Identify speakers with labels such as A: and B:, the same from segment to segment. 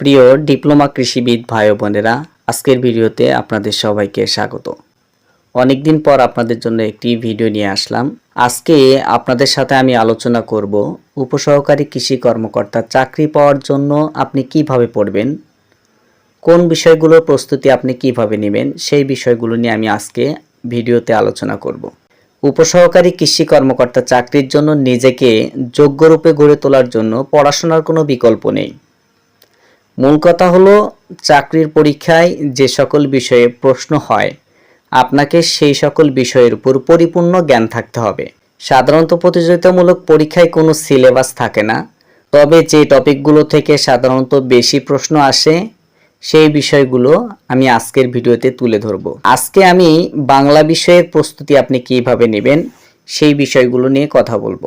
A: প্রিয় ডিপ্লোমা কৃষিবিদ ভাই বোনেরা, আজকের ভিডিওতে আপনাদের সবাইকে স্বাগত। অনেকদিন পর আপনাদের জন্য একটি ভিডিও নিয়ে আসলাম। আজকে আপনাদের সাথে আমি আলোচনা করব উপসহকারী কৃষি কর্মকর্তা চাকরি পাওয়ার জন্য আপনি কীভাবে পড়বেন, কোন বিষয়গুলোর প্রস্তুতি আপনি কীভাবে নেবেন, সেই বিষয়গুলো নিয়ে আমি আজকে ভিডিওতে আলোচনা করব। উপসহকারী কৃষি কর্মকর্তা চাকরির জন্য নিজেকে যোগ্যরূপে গড়ে তোলার জন্য পড়াশোনার কোনো বিকল্প নেই। মূল কথা হলো চাকরির পরীক্ষায় যে সকল বিষয়ে প্রশ্ন হয়, আপনাকে সেই সকল বিষয়ের উপর পরিপূর্ণ জ্ঞান থাকতে হবে। সাধারণত প্রতিযোগিতামূলক পরীক্ষায় কোনো সিলেবাস থাকে না, তবে যে টপিকগুলো থেকে সাধারণত বেশি প্রশ্ন আসে, সেই বিষয়গুলো আমি আজকের ভিডিওতে তুলে ধরব। আজকে আমি বাংলা বিষয়ের প্রস্তুতি আপনি কীভাবে নেবেন, সেই বিষয়গুলো নিয়ে কথা বলব।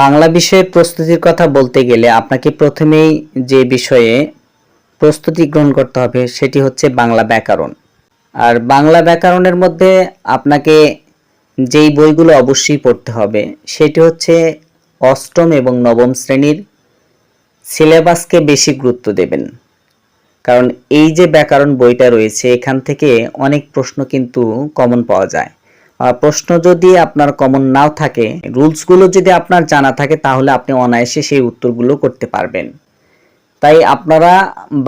A: বাংলা বিষয়ের প্রস্তুতির কথা বলতে গেলে আপনাকে প্রথমেই যে বিষয়ে প্রস্তুতি গ্রহণ করতে হবে, সেটি হচ্ছে বাংলা ব্যাকরণ। আর বাংলা ব্যাকরণের মধ্যে আপনাকে যেই বইগুলো অবশ্যই পড়তে হবে, সেটি হচ্ছে অষ্টম এবং নবম শ্রেণির সিলেবাসকে বেশি গুরুত্ব দেবেন। কারণ এই যে ব্যাকরণ বইটা রয়েছে, এখান থেকে অনেক প্রশ্ন কিন্তু কমন পাওয়া যায়। প্রশ্ন যদি আপনার কমন নাও থাকে রুলসগুলো যদি আপনার জানা থাকে, তাহলে আপনি অনায়াসে সেই উত্তরগুলো করতে পারবেন। তাই আপনারা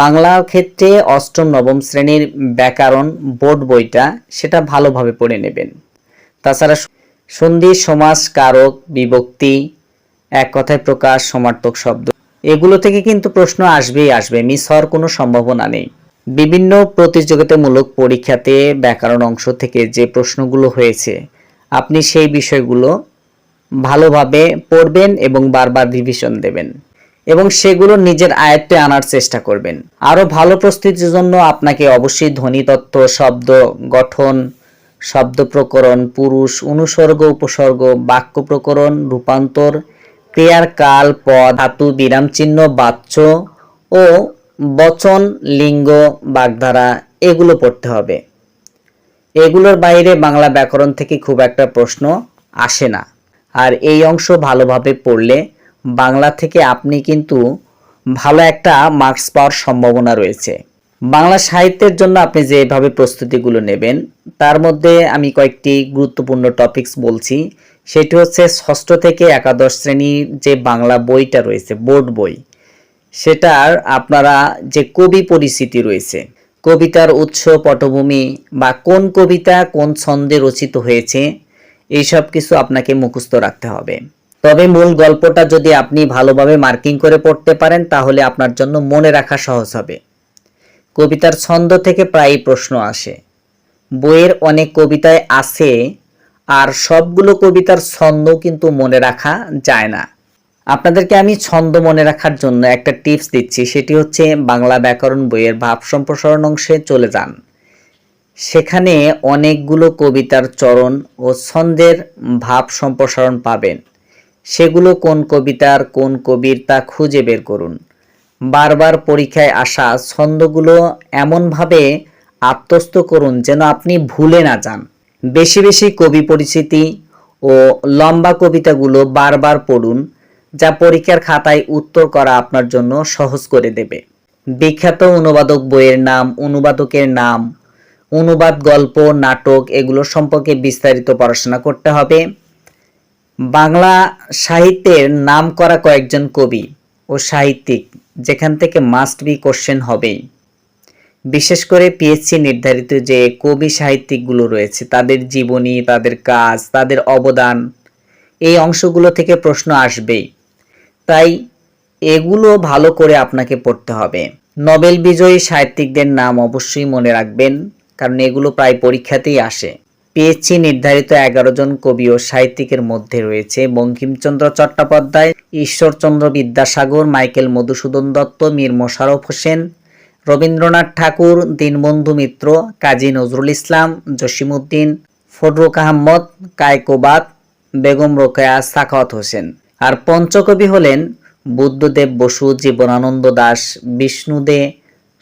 A: বাংলার ক্ষেত্রে অষ্টম, নবম শ্রেণির ব্যাকরণ বোর্ড বইটা সেটা ভালোভাবে পড়ে নেবেন। তাছাড়া সন্ধি, সমাস, কারক, বিভক্তি, এক কথায় প্রকাশ, সমার্থক শব্দ, এগুলো থেকে কিন্তু প্রশ্ন আসবেই আসবে, মিস হওয়ার কোনো সম্ভাবনা নেই। বিভিন্ন প্রতিযোগিতামূলক পরীক্ষাতে ব্যাকরণ অংশ থেকে যে প্রশ্নগুলো হয়েছে, আপনি সেই বিষয়গুলো ভালোভাবে পড়বেন এবং বারবার রিভিশন দেবেন। এবং সেগুলো নিজের আয়ত্তে আনার চেষ্টা করবেন। আরও ভালো প্রস্তুতির জন্য আপনাকে অবশ্যই ধ্বনিতত্ত্ব শব্দ গঠন, শব্দ প্রকরণ, পুরুষ, অনুসর্গ, উপসর্গ, বাক্য প্রকরণ, রূপান্তর, ক্রিয়ার কাল, পদ, ধাতু, বিরাম চিহ্ন, বাচ্য ও বচন, লিঙ্গ, বাগধারা, এগুলো পড়তে হবে। এগুলোর বাইরে বাংলা ব্যাকরণ থেকে খুব একটা প্রশ্ন আসে না। আর এই অংশ ভালোভাবে পড়লে বাংলা থেকে আপনি কিন্তু ভালো একটা মার্কস পাওয়ার সম্ভাবনা রয়েছে। বাংলা সাহিত্যের জন্য আপনি যেভাবে প্রস্তুতিগুলো নেবেন, তার মধ্যে আমি কয়েকটি গুরুত্বপূর্ণ টপিকস বলছি। সেটি হচ্ছে ষষ্ঠ থেকে একাদশ শ্রেণির যে বাংলা বইটা রয়েছে, বোর্ড বই, সেটার আপনারা যে কবি পরিচিতি রয়েছে, কবিতার উৎস, পটভূমি বা কোন কবিতা কোন ছন্দে রচিত হয়েছে, এইসব কিছু আপনাকে মুখস্থ রাখতে হবে। তবে মূল গল্পটা যদি আপনি ভালোভাবে মার্কিং করে পড়তে পারেন, তাহলে আপনার জন্য মনে রাখা সহজ হবে। কবিতার ছন্দ থেকে প্রায়ই প্রশ্ন আসে। বইয়ের অনেক কবিতায় আছে, আর সবগুলো কবিতার ছন্দ কিন্তু মনে রাখা যায় না। আপনাদেরকে আমি ছন্দ মনে রাখার জন্য একটা টিপস দিচ্ছি, সেটি হচ্ছে বাংলা ব্যাকরণ বইয়ের ভাব সম্প্রসারণ অংশে চলে যান। সেখানে অনেকগুলো কবিতার চরণ ও ছন্দের ভাব সম্প্রসারণ পাবেন। সেগুলো কোন কবিতার কোন কবির তা খুঁজে বের করুন। বারবার পরীক্ষায় আসা ছন্দগুলো এমনভাবে আত্মস্থ করুন যেন আপনি ভুলে না যান। বেশি বেশি কবি পরিচিতি ও লম্বা কবিতাগুলো বারবার পড়ুন, যা পরীক্ষার খাতায় উত্তর করা আপনার জন্য সহজ করে দেবে। বিখ্যাত অনুবাদক বইয়ের নাম, অনুবাদকের নাম, অনুবাদ গল্প, নাটক এগুলো সম্পর্কে বিস্তারিত পড়াশোনা করতে হবে। বাংলা সাহিত্যের নাম করা কয়েকজন কবি ও সাহিত্যিক, যেখান থেকে মাস্ট বি কোশ্চেন হবেই। বিশেষ করে পিএসসি নির্ধারিত যে কবি সাহিত্যিকগুলো রয়েছে, তাদের জীবনী, তাদের কাজ, তাদের অবদান, এই অংশগুলো থেকে প্রশ্ন আসবেই। তাই এগুলো ভালো করে আপনাকে পড়তে হবে। নোবেল বিজয়ী সাহিত্যিকদের নাম অবশ্যই মনে রাখবেন, কারণ এগুলো প্রায় পরীক্ষাতেই আসে। পিএসসি নির্ধারিত এগারো জন কবি ও সাহিত্যিকের মধ্যে রয়েছে বঙ্কিমচন্দ্র চট্টোপাধ্যায়, ঈশ্বরচন্দ্র বিদ্যাসাগর, মাইকেল মধুসূদন দত্ত, মীর মোশারফ হোসেন, রবীন্দ্রনাথ ঠাকুর, দীনবন্ধু মিত্র, কাজী নজরুল ইসলাম জসিমউদ্দিন ফররুক আহমদ কায়কোবাদ বেগম রোকেয়া, সাখাওয়াত হোসেন। আর পঞ্চকবি হলেন বুদ্ধদেব বসু, জীবনানন্দ দাস বিষ্ণুদে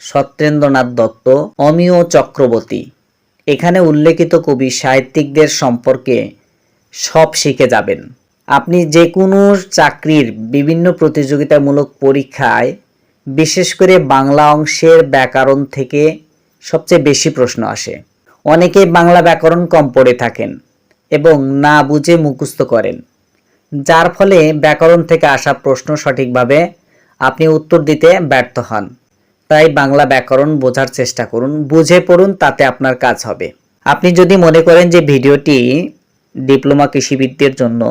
A: সত্যেন্দ্রনাথ দত্ত, অমিয় চক্রবর্তী। এখানে উল্লেখিত কবি সাহিত্যিকদের সম্পর্কে সব শিখে যাবেন। আপনি যে কোনো চাকরির বিভিন্ন প্রতিযোগিতামূলক পরীক্ষায়, বিশেষ করে বাংলা অংশের ব্যাকরণ থেকে সবচেয়ে বেশি প্রশ্ন আসে। অনেকে বাংলা ব্যাকরণ কম পড়ে থাকেন এবং না বুঝে মুখস্থ করেন, যার ফলে ব্যাকরণ থেকে আসা প্রশ্ন সঠিকভাবে আপনি উত্তর দিতে ব্যর্থ হন। তাই বাংলা ব্যাকরণ বোঝার চেষ্টা করুন, বুঝে পড়ুন, তাতে আপনার কাজ হবে। আপনি যদি মনে করেন যে ভিডিওটি ডিপ্লোমা কৃষিবিদদের জন্য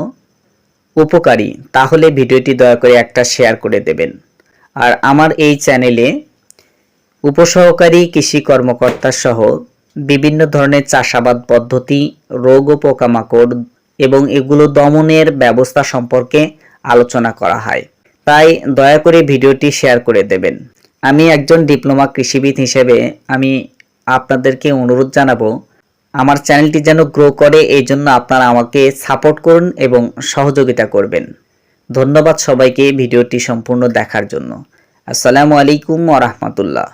A: উপকারী, তাহলে ভিডিওটি দয়া করে একটা শেয়ার করে দেবেন। আর আমার এই চ্যানেলে উপসহকারী কৃষি কর্মকর্তা সহ বিভিন্ন ধরনের চাষাবাদ পদ্ধতি, রোগ ও পোকামাকড় এবং এগুলো দমনের ব্যবস্থা সম্পর্কে আলোচনা করা হয়। তাই দয়া করে ভিডিওটি শেয়ার করে দেবেন। আমি একজন ডিপ্লোমা কৃষিবিদ হিসেবে আমি আপনাদেরকে অনুরোধ জানাব, আমার চ্যানেলটি যেন গ্রো করে, এই জন্য আপনারা আমাকে সাপোর্ট করুন এবং সহযোগিতা করবেন। ধন্যবাদ সবাইকে ভিডিওটি সম্পূর্ণ দেখার জন্য। আসসালামু আলাইকুম ওয়া রাহমাতুল্লাহ।